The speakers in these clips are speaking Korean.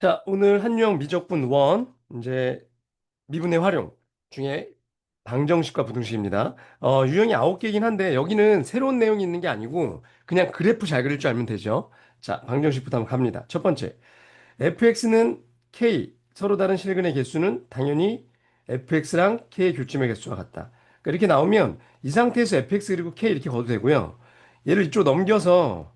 자, 오늘 한유형 미적분 원 이제 미분의 활용 중에 방정식과 부등식입니다. 어, 유형이 아홉 개이긴 한데 여기는 새로운 내용이 있는 게 아니고 그냥 그래프 잘 그릴 줄 알면 되죠. 자, 방정식부터 한번 갑니다. 첫 번째, fx는 k, 서로 다른 실근의 개수는 당연히 fx랑 k의 교점의 개수와 같다. 그러니까 이렇게 나오면 이 상태에서 fx 그리고 k 이렇게 거도 되고요. 얘를 이쪽으로 넘겨서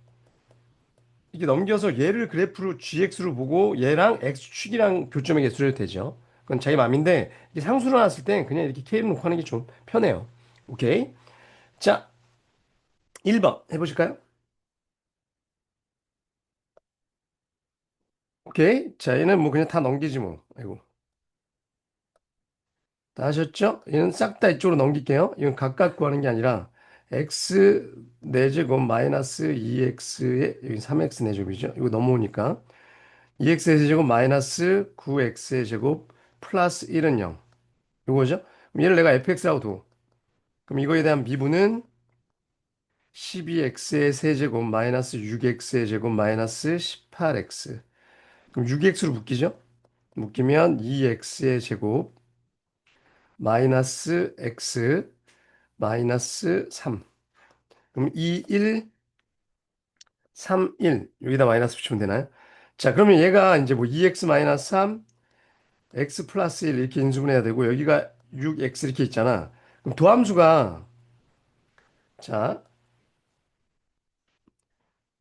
이렇게 넘겨서 얘를 그래프로 GX로 보고 얘랑 X축이랑 교점의 개수를 되죠. 그건 자기 맘인데 이게 상수로 나왔을 땐 그냥 이렇게 K를 놓고 하는 게 좀 편해요. 오케이. 자, 1번 해보실까요? 오케이. 자, 얘는 뭐 그냥 다 넘기지 뭐. 아이고. 다 하셨죠? 얘는 싹 다 이쪽으로 넘길게요. 이건 각각 구하는 게 아니라 x 4제곱 마이너스 2x에 여기 3x 4제곱이죠. 이거 넘어오니까 2x의 세제곱 마이너스 9x의 제곱 플러스 1은 0. 이거죠? 그럼 얘를 내가 fx라고 둬. 그럼 이거에 대한 미분은 12x의 세제곱 마이너스 6x의 제곱 마이너스 18x. 그럼 6x로 묶이죠? 묶이면 2x의 제곱 마이너스 x 마이너스 3. 그럼 2, 1, 3, 1. 여기다 마이너스 붙이면 되나요? 자, 그러면 얘가 이제 뭐 2x 마이너스 3, x 플러스 1 이렇게 인수분해야 되고 여기가 6x 이렇게 있잖아. 그럼 도함수가 자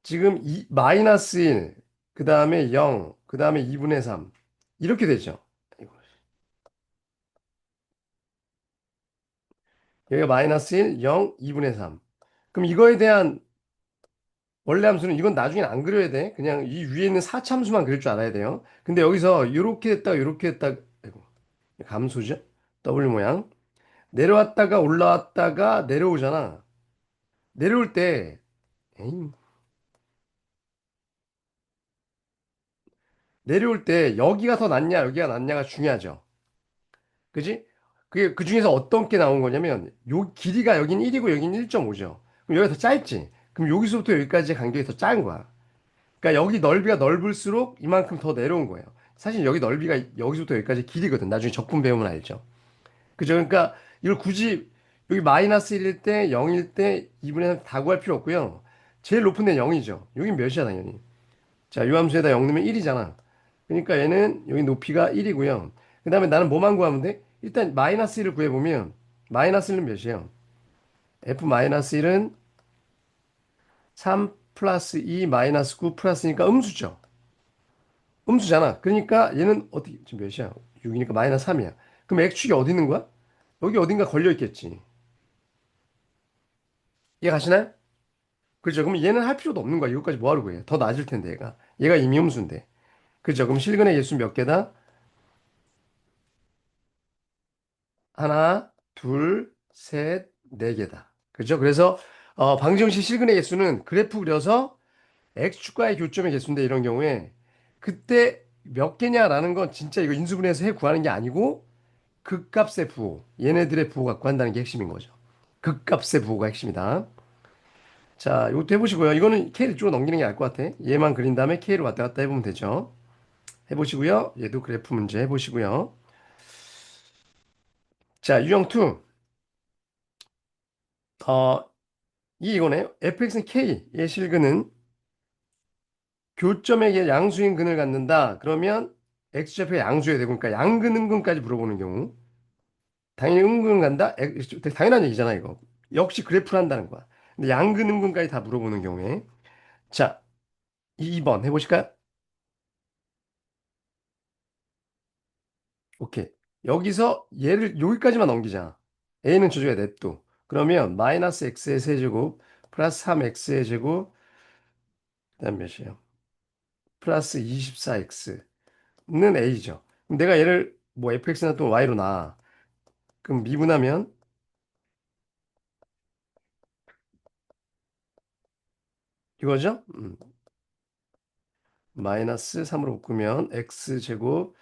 지금 이, 마이너스 1, 그 다음에 0, 그 다음에 2분의 3 이렇게 되죠. 아이고. 여기가 마이너스 1, 0, 2분의 3. 그럼 이거에 대한 원래 함수는 이건 나중에 안 그려야 돼. 그냥 이 위에 있는 사참수만 그릴 줄 알아야 돼요. 근데 여기서 이렇게 됐다가 이렇게 됐다가. 감수죠. W 모양. 내려왔다가 올라왔다가 내려오잖아. 내려올 때 에이, 내려올 때 여기가 더 낫냐 여기가 낫냐가 중요하죠. 그지? 그게 그 중에서 어떤 게 나온 거냐면 요 길이가 여긴 1이고 여긴 1.5죠. 그럼 여기가 더 짧지. 그럼 여기서부터 여기까지의 간격이 더 작은 거야. 그러니까 여기 넓이가 넓을수록 이만큼 더 내려온 거예요. 사실 여기 넓이가 여기서부터 여기까지 길이거든. 나중에 적분 배우면 알죠. 그죠? 그러니까 이걸 굳이 여기 마이너스 1일 때, 0일 때 2분의 3 다 구할 필요 없고요. 제일 높은 데는 0이죠. 여긴 몇이야 당연히. 자, 요 함수에다 0 넣으면 1이잖아. 그러니까 얘는 여기 높이가 1이고요. 그 다음에 나는 뭐만 구하면 돼? 일단 마이너스 1을 구해보면 마이너스 1은 몇이에요? f 마이너스 1은 3 플러스 2 마이너스 9 플러스니까 음수죠. 음수잖아. 그러니까 얘는 어떻게 지금 몇이야? 6이니까 마이너스 3이야. 그럼 x축이 어디 있는 거야? 여기 어딘가 걸려 있겠지. 이해 가시나요? 그렇죠. 그럼 얘는 할 필요도 없는 거야. 이것까지 뭐하러 구해? 더 낮을 텐데 얘가. 얘가 이미 음수인데. 그죠? 그럼 실근의 개수 몇 개다? 하나, 둘, 셋, 네 개다. 그죠? 그래서 어, 방정식 실근의 개수는 그래프 그려서 x축과의 교점의 개수인데 이런 경우에 그때 몇 개냐라는 건 진짜 이거 인수분해서 해 구하는 게 아니고 극값의 부호, 얘네들의 부호 갖고 한다는 게 핵심인 거죠. 극값의 부호가 핵심이다. 자, 이것도 해보시고요. 이거는 K를 쭉 넘기는 게 나을 것 같아. 얘만 그린 다음에 K를 왔다 갔다 해보면 되죠. 해보시고요. 얘도 그래프 문제 해보시고요. 자, 유형 2. 어, 이 이거네요. fx는 k의 실근은 교점에게 양수인 근을 갖는다. 그러면 x좌표가 양수여야 되고, 그러니까 양근, 음근까지 물어보는 경우. 당연히 음근 간다? 당연한 얘기잖아, 이거. 역시 그래프를 한다는 거야. 근데 양근, 음근까지 다 물어보는 경우에. 자, 2번 해보실까요? 오케이. 여기서 얘를 여기까지만 넘기자. a는 주주가 냅둬. 그러면 마이너스 x의 세제곱 플러스 3x의 제곱 그다음 몇이에요? 플러스 24x는 a죠. 그럼 내가 얘를 뭐 fx나 또 y로 놔. 그럼 미분하면 이거죠? 음. 마이너스 3으로 묶으면 x제곱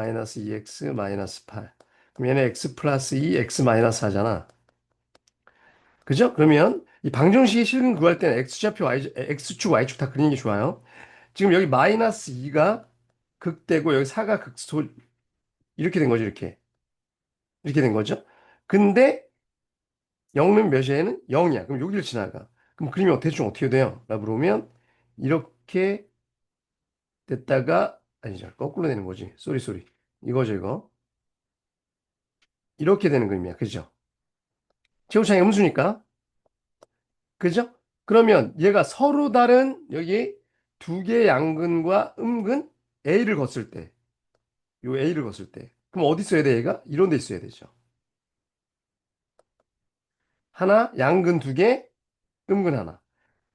마이너스 2x 마이너스 8. 그럼 얘는 x 플러스 2, x 마이너스 4잖아. 그죠? 그러면 이 방정식의 실근 구할 때는 x좌표, y, x축, y축 다 그리는 게 좋아요. 지금 여기 마이너스 2가 극대고 여기 4가 극소 이렇게 된 거죠, 이렇게. 이렇게 된 거죠. 근데 0은 몇이에는 0이야. 그럼 여기를 지나가. 그럼 그림이 어- 대충 어떻게 돼요? 라고 물으면 이렇게 됐다가 아니죠. 거꾸로 되는 거지. 쏘리 쏘리. 이거죠, 이거. 이렇게 되는 그림이야. 그죠? 최고차이 음수니까. 그죠? 그러면 얘가 서로 다른 여기 두 개의 양근과 음근 A를 걷을 때, 요 A를 걷을 때, 그럼 어디 있어야 돼, 얘가? 이런 데 있어야 되죠. 하나, 양근 두 개, 음근 하나.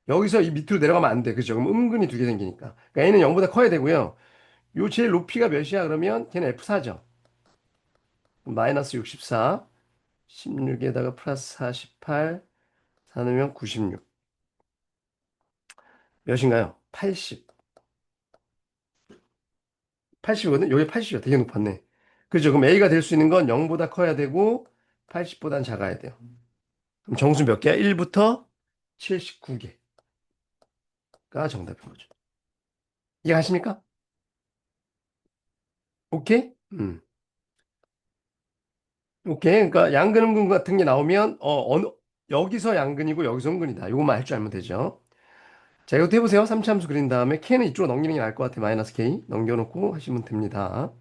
여기서 이 밑으로 내려가면 안 돼. 그죠? 그럼 음근이 두 개 생기니까. 그러니까 A는 0보다 커야 되고요. 요 제일 높이가 몇이야? 그러면 걔는 F4죠. 마이너스 64, 16에다가 플러스 48, 4 넣으면 96. 몇인가요? 80. 80이거든? 여기 80이야. 되게 높았네. 그죠? 그럼 A가 될 수 있는 건 0보다 커야 되고 80보단 작아야 돼요. 그럼 정수 몇 개야? 1부터 79개가 정답인 거죠. 이해가십니까? 오케이? 음. 오케이. 그러니까 양근, 음근 같은 게 나오면 어, 어느 여기서 양근이고 여기서 음근이다. 요것만 할 줄 알면 되죠. 자, 이것도 해보세요. 3차 함수 그린 다음에 k는 이쪽으로 넘기는 게 나을 것 같아. 마이너스 k. 넘겨놓고 하시면 됩니다.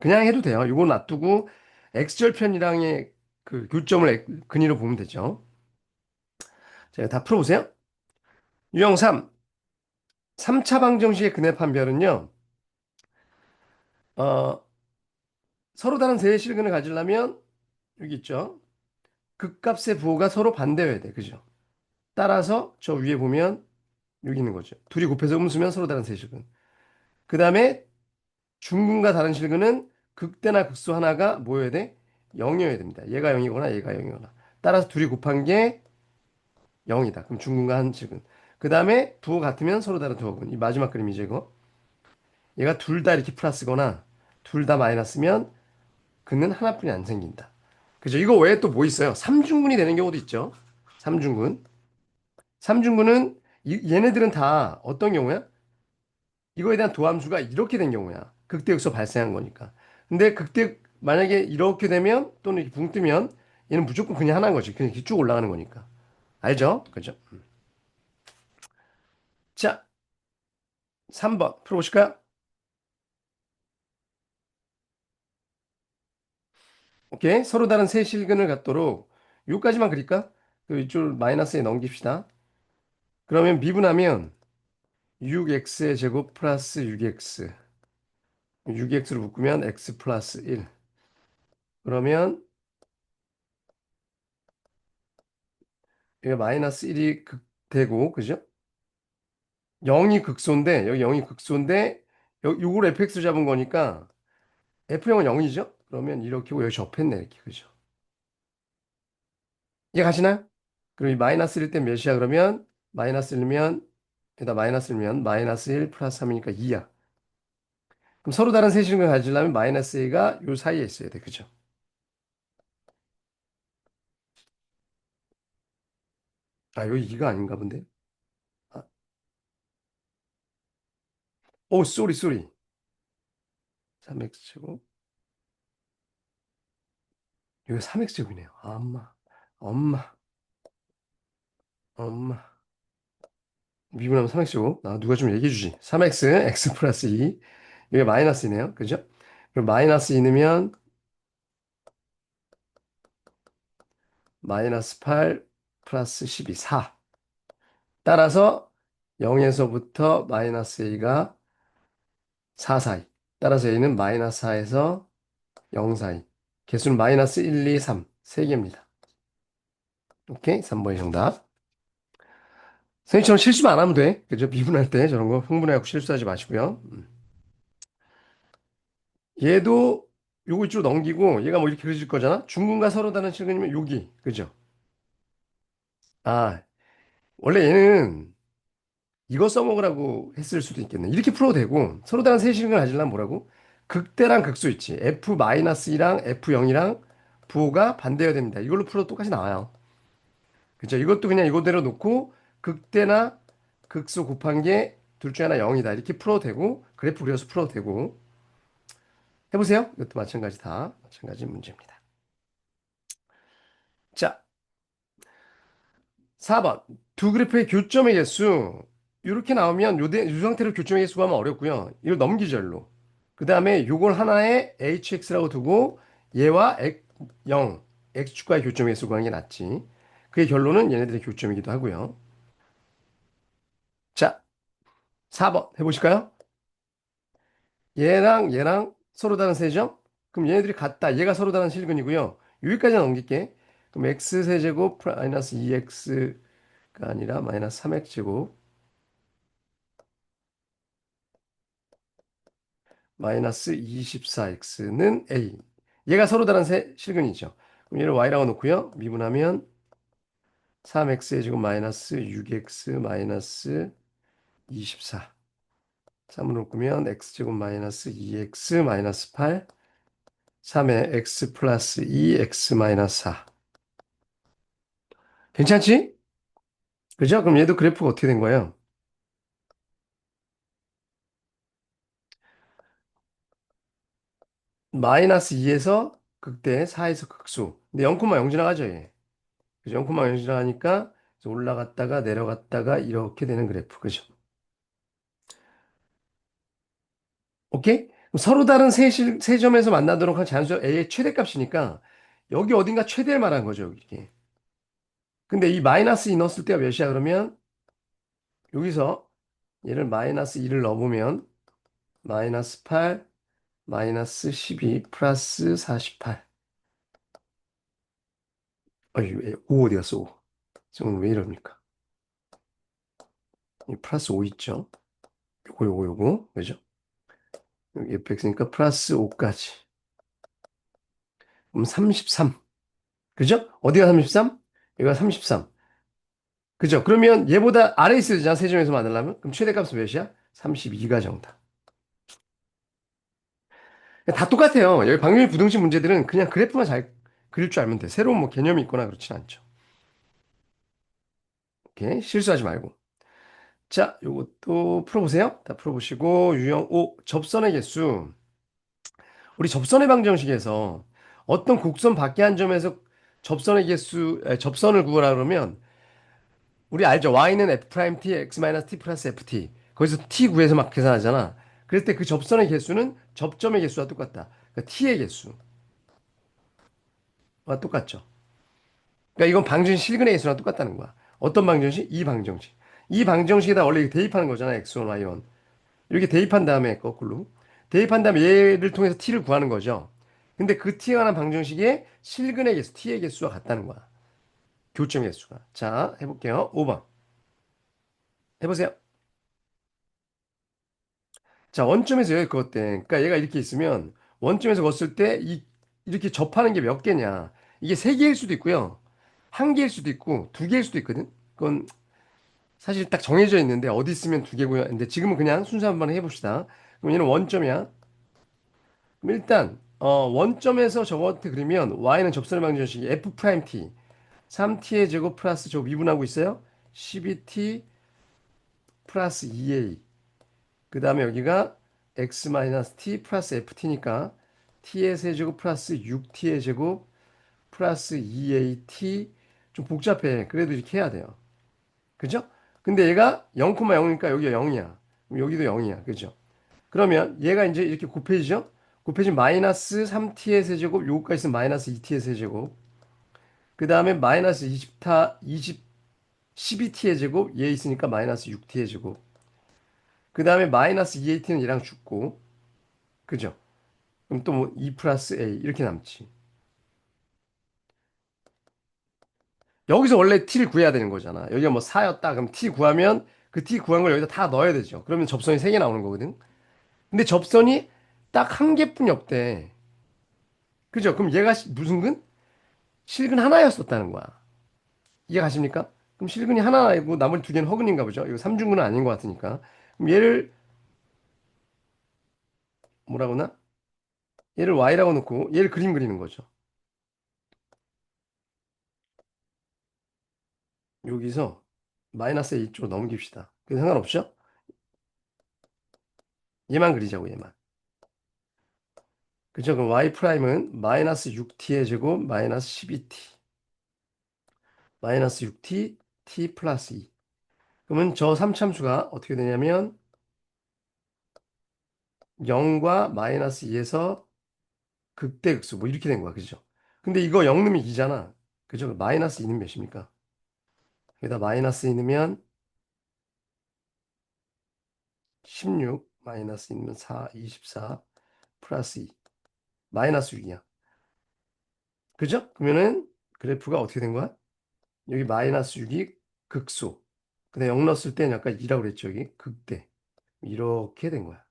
그냥 해도 돼요. 이거 놔두고 x절편이랑의 그 교점을 엑- 근위로 보면 되죠. 자, 다 풀어보세요. 유형 3. 3차 방정식의 근해 판별은요. 어, 서로 다른 세의 실근을 가지려면 여기 있죠. 극값의 부호가 서로 반대여야 돼. 그죠? 따라서 저 위에 보면 여기 있는 거죠. 둘이 곱해서 음수면 서로 다른 세의 실근. 그 다음에 중근과 다른 실근은 극대나 극소 하나가 뭐여야 돼? 0이어야 됩니다. 얘가 0이거나 얘가 0이거나. 따라서 둘이 곱한 게 0이다. 그럼 중근과 한 실근. 그 다음에 부호 같으면 서로 다른 두 호근. 이 마지막 그림이죠, 이거. 얘가 둘 다 이렇게 플러스거나 둘 다 마이너스면 근은 하나뿐이 안 생긴다. 그죠? 이거 외에 또 뭐 있어요? 삼중근이 되는 경우도 있죠. 삼중근. 삼중근은 이- 얘네들은 다 어떤 경우야? 이거에 대한 도함수가 이렇게 된 경우야. 극대극소 발생한 거니까. 근데 극대 만약에 이렇게 되면 또는 이렇게 붕 뜨면 얘는 무조건 그냥 하나인 거지. 그냥 이렇게 쭉 올라가는 거니까. 알죠? 그죠? 음. 자, 3번 풀어보실까요? 오케이. 서로 다른 세 실근을 갖도록 요까지만 그릴까? 그 이쪽을 마이너스에 넘깁시다. 그러면 미분하면 6x의 제곱 플러스 6x 6x를 묶으면 x 플러스 1 그러면 여기 마이너스 1이 극되고 그죠? 0이 극소인데 여기 0이 극소인데 요, 요걸 fx로 잡은 거니까 f형은 0이죠? 그러면 이렇게 고 여기 접했네 이렇게. 그죠? 이해 가시나요? 그럼 이 마이너스 1일 때 몇이야 그러면? 마이너스 1면 여기다 마이너스 1면 마이너스 1 플러스 3이니까 2야. 그럼 서로 다른 세실을 가지려면 마이너스 a가 요 사이에 있어야 돼 그죠? 아 여기 2가 아닌가 본데? 아, 오 쏘리 쏘리. 3x제곱 3x제곱이네요. 아, 엄마 엄마 엄마. 미분하면 3x제곱. 나 누가 좀 얘기해 주지. 3x x 플러스 2 여기 마이너스이네요. 그죠? 그럼 마이너스 2 넣으면 마이너스 8 플러스 12 4 따라서 0에서부터 마이너스 a가 4 사이. 따라서 a는 마이너스 4에서 0 사이 개수는 마이너스 1, 2, 3 3개입니다 오케이 3번이 정답 선생님처럼 실수만 안 하면 돼. 그죠? 미분할 때 저런 거 흥분해갖고 실수하지 마시고요. 음. 얘도 요거 이쪽으로 넘기고 얘가 뭐 이렇게 그려질 거잖아? 중근과 서로 다른 실근이면 여기. 그죠? 아, 원래 얘는 이거 써먹으라고 했을 수도 있겠네. 이렇게 풀어도 되고 서로 다른 세 실근을 가지려면 뭐라고? 극대랑 극소 있지. F-2랑 F0이랑 부호가 반대여야 됩니다. 이걸로 풀어도 똑같이 나와요. 그죠? 이것도 그냥 이거대로 놓고 극대나 극소 곱한 게 둘 중에 하나 0이다. 이렇게 풀어도 되고, 그래프 그려서 풀어도 되고. 해보세요. 이것도 마찬가지 다 마찬가지 문제입니다. 자, 4번. 두 그래프의 교점의 개수. 이렇게 나오면 요, 상태로 교점의 개수 구하면 어렵고요. 이걸 넘기죠, 일로. 그 다음에 요걸 하나에 hx라고 두고 얘와 x, 0, x축과의 개수 구하는 게 낫지. 그의 결론은 얘네들의 교점이기도 하고요. 자, 4번 해보실까요? 얘랑 얘랑 서로 다른 세점? 그럼 얘네들이 같다. 얘가 서로 다른 실근이고요. 여기까지 넘길게. 그럼 x세제곱 마이너스 2x가 아니라 마이너스 3x제곱 마이너스 24x는 a. 얘가 서로 다른 세, 실근이죠. 그럼 얘를 y라고 놓고요. 미분하면 3x의 제곱 마이너스 6x 마이너스 24. 3으로 꾸면 x제곱 마이너스 2x 마이너스 8 3에 x 플러스 2 x 마이너스 4 괜찮지? 그죠? 그럼 얘도 그래프가 어떻게 된 거예요? 마이너스 2에서 극대 4에서 극수 근데 0,0 지나가죠 얘 그죠? 0,0 지나가니까 올라갔다가 내려갔다가 이렇게 되는 그래프 그죠? 오케이? 서로 다른 세, 실, 세 점에서 만나도록 한 자연수 a의 최대값이니까 여기 어딘가 최대를 말한 거죠 이게 근데 이 마이너스 2 넣었을 때가 몇이야 그러면 여기서 얘를 마이너스 2를 넣어보면 마이너스 8 마이너스 12 플러스 48 어이 왜, 5 어디 갔어 5 지금 왜 이럽니까? 이 플러스 5 있죠? 요거 요거 요거 그죠? 여기 fx니까 플러스 5까지. 그럼 33 그죠? 어디가 33 여기가 33 그죠? 그러면 얘보다 아래 있어야 되잖아 세점에서 만들려면. 그럼 최대값은 몇이야? 32가 정답 다 똑같아요. 여기 방정식 부등식 문제들은 그냥 그래프만 잘 그릴 줄 알면 돼. 새로운 뭐 개념이 있거나 그렇진 않죠. 오케이. 실수하지 말고. 자, 요것도 풀어보세요. 다 풀어보시고, 유형 5, 접선의 개수. 우리 접선의 방정식에서 어떤 곡선 밖에 한 점에서 접선의 개수, 에, 접선을 구하라 그러면, 우리 알죠? y는 f'-t, x-t 플러스 ft. 거기서 t 구해서 막 계산하잖아. 그럴 때그 접선의 개수는 접점의 개수와 똑같다. 그러니까 t의 개수. 와 똑같죠. 그러니까 이건 방정식 실근의 개수랑 똑같다는 거야. 어떤 방정식? 이 방정식. 이 방정식에다 원래 대입하는 거잖아. x1, y1. 이렇게 대입한 다음에 거꾸로. 대입한 다음에 얘를 통해서 t를 구하는 거죠. 근데 그 t에 관한 방정식의 실근의 개수, t의 개수와 같다는 거야. 교점 개수가. 자, 해볼게요. 5번. 해보세요. 자, 원점에서 여기 그었대. 그러니까 얘가 이렇게 있으면 원점에서 걷을 때 이, 이렇게 접하는 게 몇 개냐. 이게 세 개일 수도 있고요. 한 개일 수도 있고 두 개일 수도 있거든. 그건 사실 딱 정해져 있는데 어디 있으면 두 개고요. 근데 지금은 그냥 순서 한번 해봅시다. 그럼 얘는 원점이야. 그럼 일단 어, 원점에서 저거한테 그리면 y는 접선의 방정식이 f'-t 3t의 제곱 플러스 저 미분하고 있어요. 12t 플러스 2a 그 다음에 여기가 x-t 플러스 ft니까 t의 세제곱 플러스 6t의 제곱 플러스 2at 좀 복잡해. 그래도 이렇게 해야 돼요. 그죠? 근데 얘가 0,0이니까 여기가 0이야. 여기도 0이야. 그죠? 그러면 얘가 이제 이렇게 곱해지죠? 곱해지면 마이너스 3t의 세제곱, 요거까지 있으면 마이너스 2t의 세제곱. 그 다음에 마이너스 20타, 20, 12t의 제곱, 얘 있으니까 마이너스 6t의 제곱. 그 다음에 마이너스 2at는 얘랑 죽고, 그죠? 그럼 또 뭐 2 플러스 a 이렇게 남지. 여기서 원래 t를 구해야 되는 거잖아. 여기가 뭐 4였다. 그럼 t 구하면 그 t 구한 걸 여기다 다 넣어야 되죠. 그러면 접선이 3개 나오는 거거든. 근데 접선이 딱 한 개뿐이 없대. 그죠? 그럼 얘가 시- 무슨 근? 실근 하나였었다는 거야. 이해 가십니까? 그럼 실근이 하나이고 나머지 두 개는 허근인가 보죠. 이거 삼중근은 아닌 것 같으니까. 얘를 뭐라고나? 얘를 y라고 놓고 얘를 그림 그리는 거죠. 여기서 마이너스 a 쪽으로 넘깁시다. 그 상관없죠? 얘만 그리자고 얘만. 그죠? 그럼 y 프라임은 마이너스 6t의 제곱 마이너스 12t 마이너스 6t t 플러스 2 그러면 저 3참수가 어떻게 되냐면 0과 마이너스 2에서 극대극수 뭐 이렇게 된 거야 그죠? 근데 이거 0 넣으면 2잖아 그죠? 마이너스 2는 몇입니까? 여기다 마이너스 2 넣으면 16 마이너스 2 넣으면 4 24 플러스 2 마이너스 6이야 그죠? 그러면은 그래프가 어떻게 된 거야? 여기 마이너스 6이 극소. 근데 0 넣었을 때는 아까 2라고 그랬죠. 여기 극대. 이렇게 된 거야.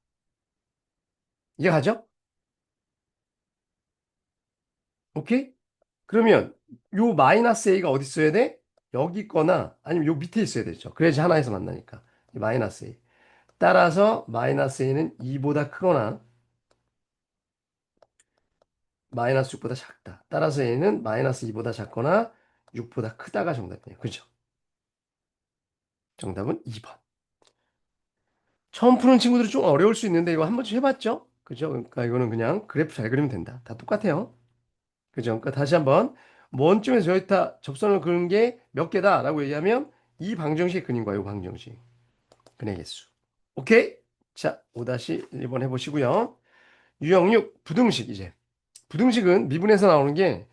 이해가죠? 오케이? 그러면 요 마이너스 a가 어디 있어야 돼? 여기 있거나 아니면 요 밑에 있어야 되죠. 그래야지 하나에서 만나니까. 이 마이너스 a. 따라서 마이너스 a는 2보다 크거나 마이너스 6보다 작다. 따라서 a는 마이너스 2보다 작거나 6보다 크다가 정답이에요. 그죠? 정답은 2번. 처음 푸는 친구들은 좀 어려울 수 있는데 이거 한 번쯤 해봤죠? 그죠? 그러니까 이거는 그냥 그래프 잘 그리면 된다. 다 똑같아요. 그죠? 그러니까 다시 한번 원점에서 저기다 접선을 그는 게몇 개다 라고 얘기하면 이 방정식 그린 거예요. 이 방정식. 근의 개수. 오케이? 자, 5-1번 해보시고요. 유형 6, 부등식 이제. 부등식은 미분에서 나오는 게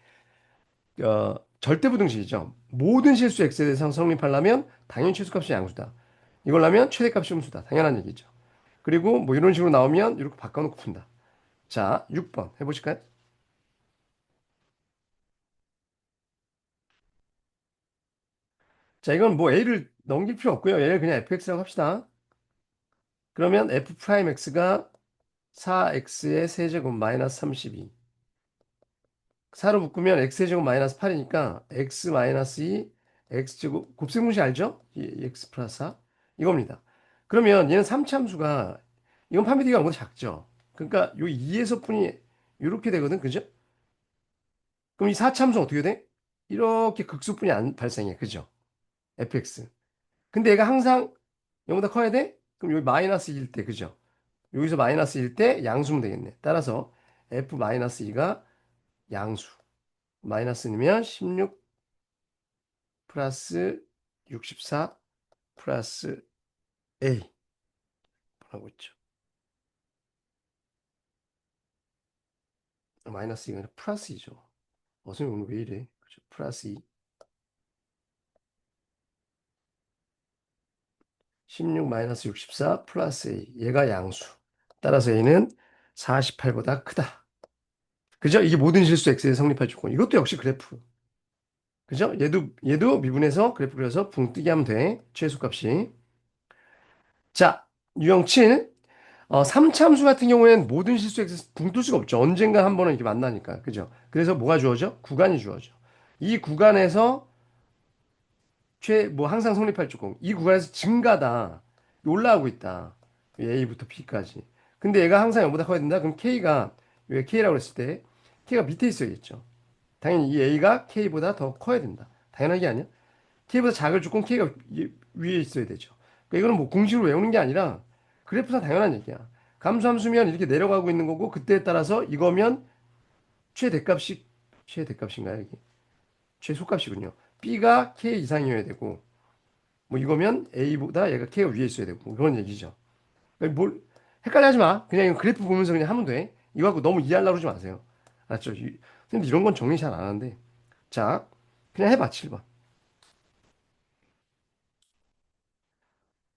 어, 절대 부등식이죠. 모든 실수 x에 대해서 성립하려면 당연히 최소값이 양수다. 이걸라면 최대값이 음수다. 당연한 얘기죠. 그리고 뭐 이런 식으로 나오면 이렇게 바꿔놓고 푼다. 자, 6번 해보실까요? 자, 이건 뭐 a를 넘길 필요 없고요. 얘를 그냥 fx라고 합시다. 그러면 f 프라임 x가 4x의 세제곱 마이너스 32. 4로 묶으면 x제곱 마이너스 8이니까 x 마이너스 2 x제곱 곱셈공식 알죠? 이 x 플러스 4 이겁니다. 그러면 얘는 3참수가 이건 파미디가 너무 작죠. 그러니까 요 2에서 뿐이 이렇게 되거든. 그죠? 그럼 이 4참수 어떻게 돼? 이렇게 극수뿐이 안 발생해. 그죠? fx. 근데 얘가 항상 0보다 커야 돼? 그럼 여기 마이너스 2일 때, 그죠? 여기서 마이너스 1일 때 양수면 되겠네. 따라서 f 마이너스 2가 양수. 마이너스면 16 플러스 64 플러스 A 하고 있죠. 마이너스 2가 플러스 2죠. 어, 선생님 오늘 왜 이래? 그죠? 플러스 2. 16 마이너스 64 플러스 A. 얘가 양수. 따라서 A는 48보다 크다. 그죠? 이게 모든 실수 X에 성립할 조건. 이것도 역시 그래프. 그죠? 얘도, 얘도 미분해서 그래프 그려서 붕 뜨게 하면 돼. 최소값이. 자, 유형 7. 어, 3참수 같은 경우에는 모든 실수 X 붕뜰 수가 없죠. 언젠가 한 번은 이렇게 만나니까. 그죠? 그래서 뭐가 주어져? 구간이 주어져. 이 구간에서 최, 뭐 항상 성립할 조건. 이 구간에서 증가다. 올라가고 있다. A부터 B까지. 근데 얘가 항상 0보다 커야 된다? 그럼 K가, 왜 K라고 했을 때 K가 밑에 있어야겠죠. 당연히 이 A가 K보다 더 커야 된다. 당연한 게 아니야. K보다 작을 조건 K가 위에 있어야 되죠. 그러니까 이거는 뭐 공식으로 외우는 게 아니라 그래프상 당연한 얘기야. 감수함수면 이렇게 내려가고 있는 거고 그때에 따라서 이거면 최대값이 최대값인가요? 여기? 최소값이군요. B가 K 이상이어야 되고 뭐 이거면 A보다 얘가 K가 위에 있어야 되고 그런 얘기죠. 그러니까 뭘 헷갈려 하지 마. 그냥 그래프 보면서 그냥 하면 돼. 이거 갖고 너무 이해하려고 그러지 마세요. 알았죠? 근데 이런 건 정리 잘 안 하는데. 자, 그냥 해봐, 7번.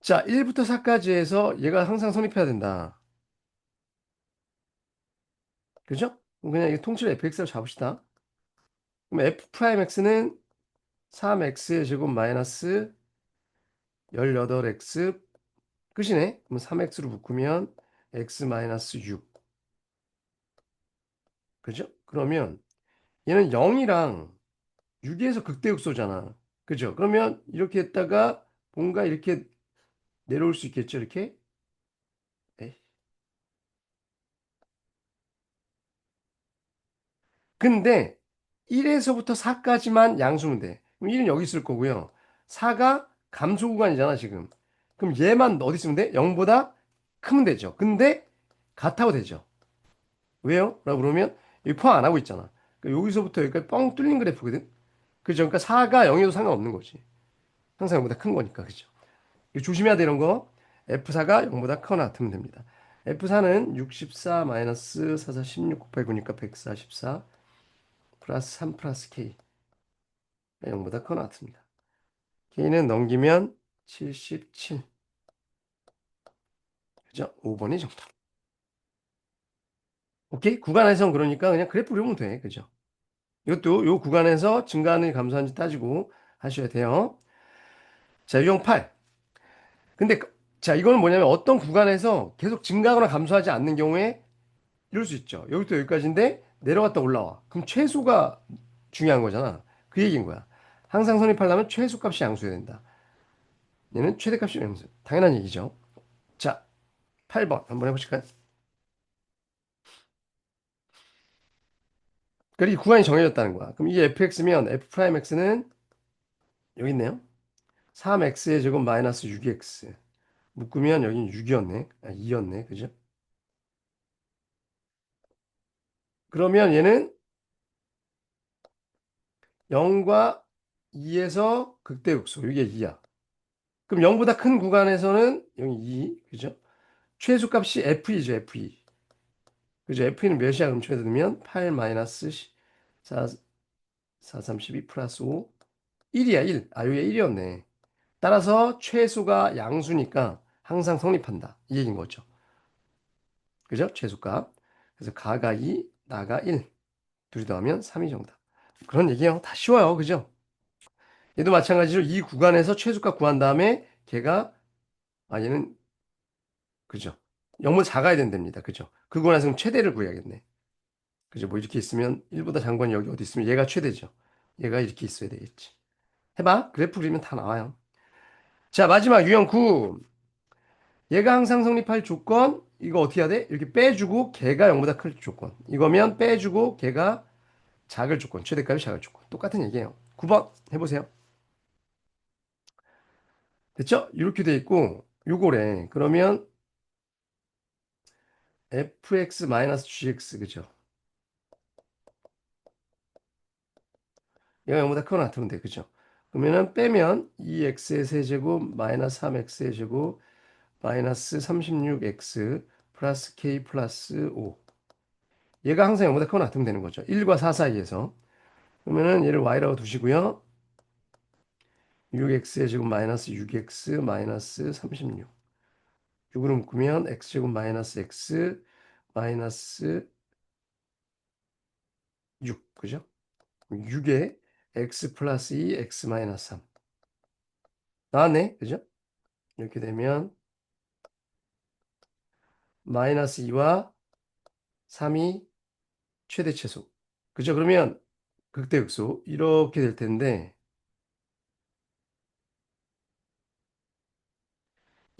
자, 1부터 4까지 해서 얘가 항상 성립해야 된다. 그죠? 그냥 이거 통째로 fx로 잡읍시다. 그럼 f 프라임 x는 3x의 제곱 마이너스 18x 끝이네. 그럼 3x로 묶으면 x 마이너스 6. 그죠? 그러면 얘는 0이랑 6에서 극대극소잖아. 그죠? 그러면 이렇게 했다가 뭔가 이렇게 내려올 수 있겠죠? 이렇게? 근데 1에서부터 4까지만 양수면 돼. 그럼 1은 여기 있을 거고요. 4가 감소 구간이잖아, 지금. 그럼 얘만 어디 있으면 돼? 0보다 크면 되죠. 근데 같아도 되죠. 왜요? 라고 그러면 여기 포함 안 하고 있잖아. 그러니까 여기서부터 여기까지 뻥 뚫린 그래프거든. 그죠? 그러니까 4가 0에도 상관없는 거지. 항상 0보다 큰 거니까. 그죠? 조심해야 돼, 이런 거. F4가 0보다 크거나 같으면 됩니다. F4는 64 마이너스 44 16 곱하기 9니까 144 플러스 3 플러스 K. 0보다 크거나 같습니다. K는 넘기면 77. 그죠? 5번이 정답. 오케이? 구간에선 그러니까 그냥 그래프 그리면 돼. 그죠? 이것도 요 구간에서 증가하는지 감소하는지 따지고 하셔야 돼요. 자, 유형 8. 근데 그- 자, 이거는 뭐냐면 어떤 구간에서 계속 증가하거나 감소하지 않는 경우에 이럴 수 있죠. 여기부터 여기까지인데 내려갔다 올라와. 그럼 최소가 중요한 거잖아. 그 얘기인 거야. 항상 선입하려면 최소값이 양수해야 된다. 얘는 최대값이 양수. 당연한 얘기죠. 자, 8번 한번 해보실까요? 그리고 이 구간이 정해졌다는 거야. 그럼 이게 fx면 f'x는 여기 있네요. 3x의 제곱 마이너스 6x. 묶으면 여긴 6이었네. 아, 2였네. 그죠? 그러면 얘는 0과 2에서 극대극소. 이게 2야. 그럼 0보다 큰 구간에서는 여기 2. 그죠? 최소값이 f이죠. fe. 그죠? fe는 몇이야? 그럼 최대 넣으면 8 마이너스 4, 4, 32 플러스 5. 1이야, 1. 아, 여기 1이었네. 따라서 최소가 양수니까 항상 성립한다. 이 얘기인 거죠. 그죠? 최소값. 그래서 가가 2, 나가 1. 둘이 더하면 3이 정답. 그런 얘기예요. 다 쉬워요. 그죠? 얘도 마찬가지로 이 구간에서 최소값 구한 다음에 걔가 아 얘는 그죠? 0은 작아야 된답니다. 그죠? 그 그럼 최대를 구해야겠네. 그죠? 뭐 이렇게 있으면 1보다 작은 건 여기 어디 있으면 얘가 최대죠. 얘가 이렇게 있어야 되겠지. 해봐. 그래프 그리면 다 나와요. 자, 마지막 유형 9. 얘가 항상 성립할 조건, 이거 어떻게 해야 돼? 이렇게 빼주고 걔가 0보다 클 조건. 이거면 빼주고 걔가 작을 조건, 최대값이 작을 조건. 똑같은 얘기예요. 9번 해보세요. 됐죠? 이렇게 돼 있고 요거래. 그러면 fx-gx 그죠? 얘가 0보다 크거나 같으면 돼. 그죠? 그러면은 빼면 2x의 세제곱 마이너스 3x의 제곱 마이너스 36x 플러스 k 플러스 5 얘가 항상 0보다 크거나 같으면 되는 거죠. 1과 4 사이에서 그러면은 얘를 y라고 두시고요. 6x의 제곱 마이너스 6x 마이너스 36 6으로 묶으면 x제곱 마이너스 x 마이너스 6 그죠? 6에 x 플러스 2 x 마이너스 3 나왔네 그죠? 이렇게 되면 마이너스 2와 3이 최대 최소 그죠? 그러면 극대극소 이렇게 될 텐데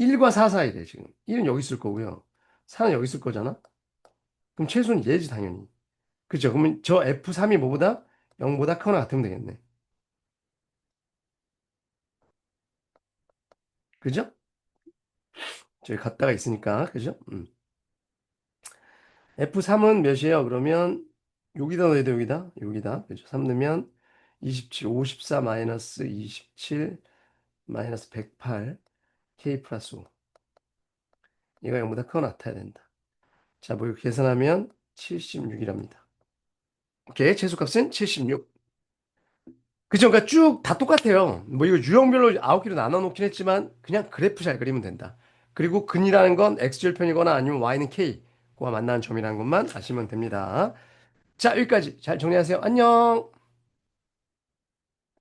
1과 4 사이래 지금 1은 여기 있을 거고요 4는 여기 있을 거잖아 그럼 최소는 얘지 당연히 그죠? 그러면 저 F3이 뭐보다 0보다 크거나 같으면 되겠네 그죠? 저기 갔다가 있으니까 그죠? 음. F3은 몇이에요? 그러면 여기다 넣어야 돼 여기다 여기다 그죠? 3 넣으면 27 54 마이너스 27 마이너스 108 K 플러스 5 얘가 0보다 크거나 같아야 된다 자, 뭐 이거 계산하면 76이랍니다. 오케이, 최소값은 76. 그죠? 그러니까 쭉 다 똑같아요. 뭐 이거 유형별로 9개로 나눠 놓긴 했지만 그냥 그래프 잘 그리면 된다. 그리고 근이라는 건 x절편이거나 아니면 y는 k 과 만나는 점이라는 것만 아시면 됩니다. 자, 여기까지 잘 정리하세요. 안녕.